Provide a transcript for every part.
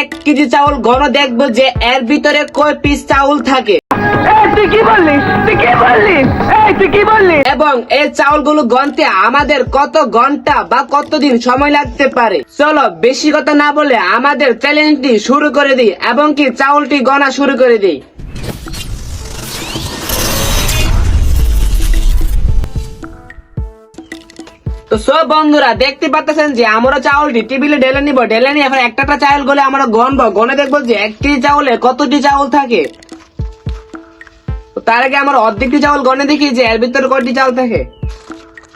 এক কেজি চাউল গণ দেখব যে এর ভিতরে কয় পিস চাউল থাকে। এবং এই চাউলগুলো গনতে আমাদের কত ঘণ্টা বা কতদিন সময় লাগতে পারে? চলো বেশি কথা না বলে আমাদের চ্যালেঞ্জটি শুরু করে দিই এবং কি চাউলটি গনা শুরু করে দিই। সব বন্ধুরা, দেখতে পাচ্ছেন যে আমরা চাউলটি টেবিলে ঢেলে নিব, ঢেলে নিয়ে এখন একটা একটা চাউল গলে আমরা গনবো। গনে দেখব যে এক কেজি চাউলে কতটি চাউল থাকে। তার আগে আমার অর্ধেকটি চাউল গনে দেখি যে এর ভিতরে কয়টি চাউল থাকে।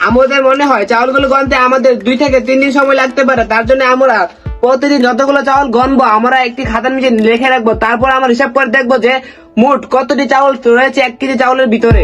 আমাদের মনে হয় চাউলগুলো গনতে আমাদের দুই থেকে তিন দিন সময় লাগতে পারে। তার জন্য আমরা প্রতিদিন যতগুলো চাউল গনবো, আমরা একটি খাতার নিচে লিখে রাখব। তারপর আমরা হিসাব করে দেখব যে মোট কতটি চাউল রয়েছে এক কেজি চাউলের ভিতরে।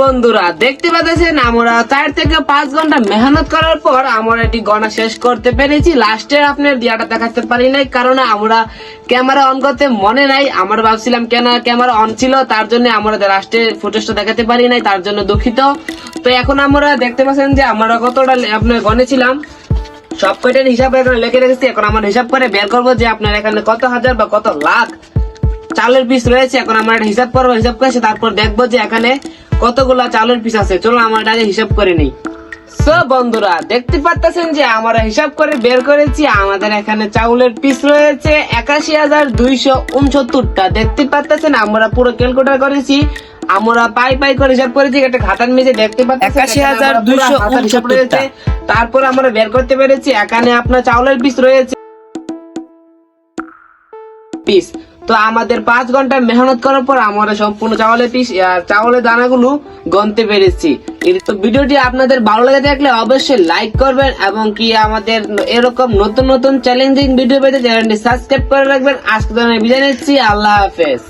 বন্ধুরা, দেখতে পাচ্ছেন, আমরা চার থেকে পাঁচ ঘণ্টা মেহনত করার পর আমরা এটি গণা শেষ করতে পেরেছি। লাস্টে আপনার দিয়াটা দেখাতে পারি নাই, কারণ আমরা ক্যামেরা অন করতে মনে নাই। আমরা ভাবছিলাম, কেন ক্যামেরা অন ছিল? তার জন্য আমরা লাস্টে ফুটেজটা দেখাতে পারি নাই, তার জন্য দুঃখিত। তো এখন আমরা দেখতে পাচ্ছেন যে আমরা কতটা আপনার গনেছিলাম সব কয়টার হিসাব এখানে লিখে রেখেছি। এখন আমরা হিসাব করে বের করব যে আপনার এখানে কত হাজার বা কত লাখ চালের পিস রয়েছে। এখন আমরা হিসাব করব, হিসাব করে তারপর দেখব যে এখানে কতগুলা চালের পিস আছে? চলো আমরা এটা হিসাব করে নিই। সো বন্ধুরা দেখতে পাচ্ছেন যে আমরা হিসাব করে বের করেছি আমাদের এখানে চাউলের পিস রয়েছে একাশি হাজার দুইশো উনসত্তরটা। দেখতে পাচ্ছেন আমরা পুরো ক্যালকুলেটার করেছি আমরা পাই পাই করে হিসাব করেছি একটা খাতার মেঝে দেখতে পাচ্ছেন 81,269 তারপর আমরা বের করতে পেরেছি এখানে আপনার চাউলের পিস রয়েছে পিস তো আমাদের পাঁচ ঘণ্টা মেহনত করার পর আমরা সম্পূর্ণ চাউলের পিস আর চাউলের দানাগুলো গনতে পেরেছি। তো ভিডিওটি আপনাদের ভালো লেগে থাকলে অবশ্যই লাইক করবেন এবং কি আমাদের এরকম নতুন নতুন চ্যালেঞ্জিং ভিডিও পেতে চ্যানেলটি সাবস্ক্রাইব করে রাখবেন। আজকে বিদায় নিচ্ছি। আল্লাহ হাফেজ।